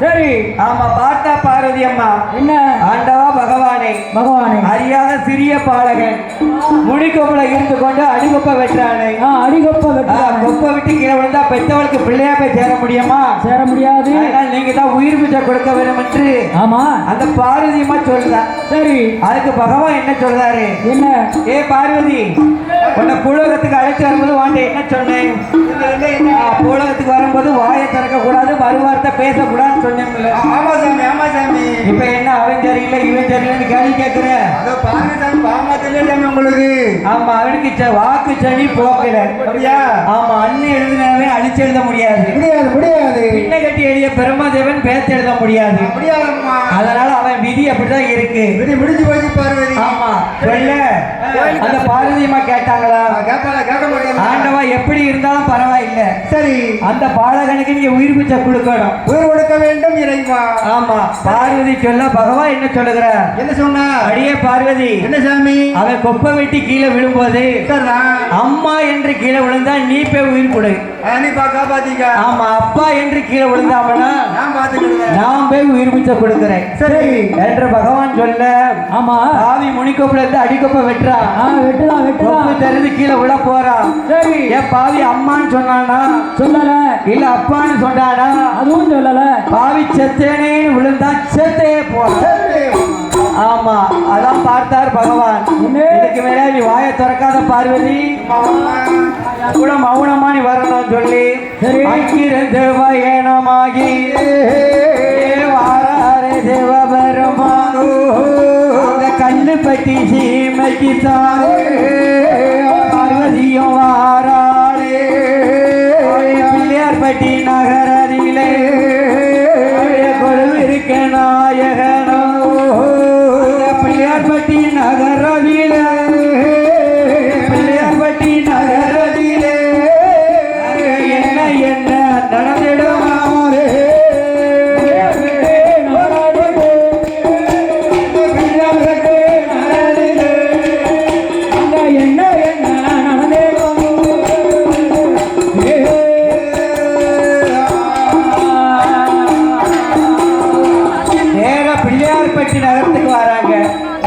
சரி. ஆமா பார்த்தா பார்வதி அம்மா. என்ன? ஆண்டவா பகவானே. பகவானே. அறியாத சிறிய பாலகன். முடிக்கொப்புல இருந்து கொண்டு அடிகொப்ப வெற்றானே அடிகொப்ப வெட்டானே கொப்ப விட்டு கீழே விழுந்தா பெத்தவளுக்கு பிள்ளையா போய் சேர முடியுமா? சேர முடியாது. அதனால் நீங்க தான் உயிர் பிச்சை கொடுக்க வேண்டும் என்று ஆமா. அந்த பார்வதி அம்மா சொல்றா. சரி. அதுக்கு பகவான் என்ன சொல்றாரு? என்ன? ஏ பார்வதி உன்னை பூலோகத்துக்கு அழைத்து வரும்போது வாண்ட என்ன சொன்னேன்? பூலோகத்துக்கு வரும்போது வாயை திறக்க கூடாது மறுவார்த்தை பேசக்கூடாதுன்னு சொன்னேன்ல. ஆமா சாமி ஆமா சாமி. இப்ப என்ன அவன் சரியில்லை இவன் சரியில்லைன்னு கேள்வி கேட்கிற அதோ பாருங்க சாமி பாமா தெரியல உங்களுக்கு. ஆமா அவனுக்கு ச- வாக்கு சனி போக்கல. அப்படியா? ஆமா அண்ணன் எழுதினாவே அழிச்சு எழுத முடியாது. முடியாது முடியாது. பின்ன கட்டி எழுதிய பெருமாதேவன் பேச்சு எழுத முடியாது. முடியாதம்மா அதனால அவன் விதி அப்படிதான் இருக்கு. விடி முடிஞ்சு போச்சு பார்வதி. ஆமா சொல்ல அந்த பார்வதியம்மா கேட்டாங்களா? கேட்பாள கேட்க முடியாது ஆண்டவா எப்படி இருந்தாலும் பரவாயில்லை. சரி. அந்த பாலகனுக்கு நீங்க உயிர் பிச்சை கொடுக்கணும். உயிர் கொடுக்க வேண்டும் இறைவா. ஆமா. பார்வதி சொல்ல பகவான் என்ன சொல்லுகிறார் என்ன சொன்னா? அடியே பார்வதி. என்ன சாமி? அவன் கொப்பை வெட்டி கீழே விழும்போது அம்மா என்று கீழே விழுந்தா நீ போய் உயிர் கொடு. அனுப்பா காப்பாத்திக்க. ஆமா அப்பா என்று கீழே விழுந்தாமனா நான் பாத்துக்கிடுவேன் நான் போய் உயிர் பிச்சை கொடுக்கிறேன். சரி. என்று பகவான் சொல்ல ஆமா. ஆவி முனிக்கொப்புல இருந்து அடிக்கொப்ப வெட்டலாம் தெரிந்து கீழே விழ போறான் சரி. பாவி அம்மான்னு சொன்னானா? சொல்லல. இல்ல அப்பான்னு சொன்னானா? அதுவும் சொல்லல. பாவி செத்தேனேன்னு விழுந்தா செத்தே போறான். ஆமா அதான் பார்த்தார் பகவான்? இதுக்கு மேல நீ வாயை திறக்காத பார்வதி. கூட மௌனமா நீ வரணும் சொல்லி சரி. அங்கிருந்து பயணமாகி வாராரே गणपती जी मगी பிள்ளையார்பட்டி நகரத்துக்கு வராங்க.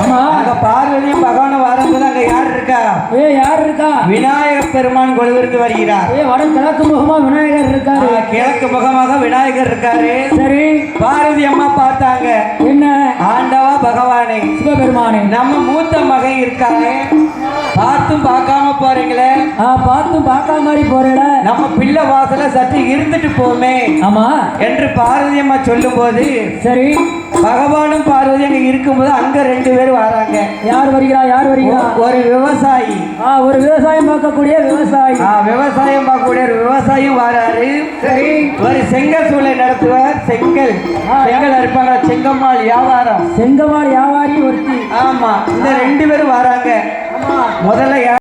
ஆமா. அங்க பார்வதியும் பகவானும் வரும்போது அங்க யார் இருக்கா? ஏ யார் இருக்கா? விநாயக பெருமான் கொழுவிருந்து வருகிறார். ஏ வட கிழக்கு முகமா விநாயகர் இருக்காரு. கிழக்கு முகமாக விநாயகர் இருக்காரு. சரி. பார்வதி அம்மா பார்த்தாங்க. என்ன? ஆண்டவா பகவானே. சிவபெருமானே. நம்ம மூத்த மகன் இருக்கானே. பார்த்தும் ஆ பார்த்து பார்க்காம மாதிரி போறேட. நம்ம பிள்ளை வாசல சற்று இருந்துட்டு போமே. ஆமா. என்று பார்வதி அம்மா சொல்லும்போது சரி. பகவானும் பார்வதி அங்க இருக்கும்போது அங்க ரெண்டு பேரும் வராங்க. யார் வருகிறா? யார் வருகிறா? ஒரு விவசாயி. ஆ ஒரு விவசாயம் பார்க்கக்கூடிய விவசாயி. ஆ, விவசாயம் பார்க்கக்கூடிய ஒரு விவசாயம் வராரு. சரி. ஒரு செங்கல் சூளை நடத்துவார். செங்கல். செங்கல் அறுப்பாங்க செங்கம்மாள் வியாபாரம். செங்கமால் வியாபாரி ஒருத்தி. ஆமா. இந்த ரெண்டு பேரும் வராங்க. முதல்ல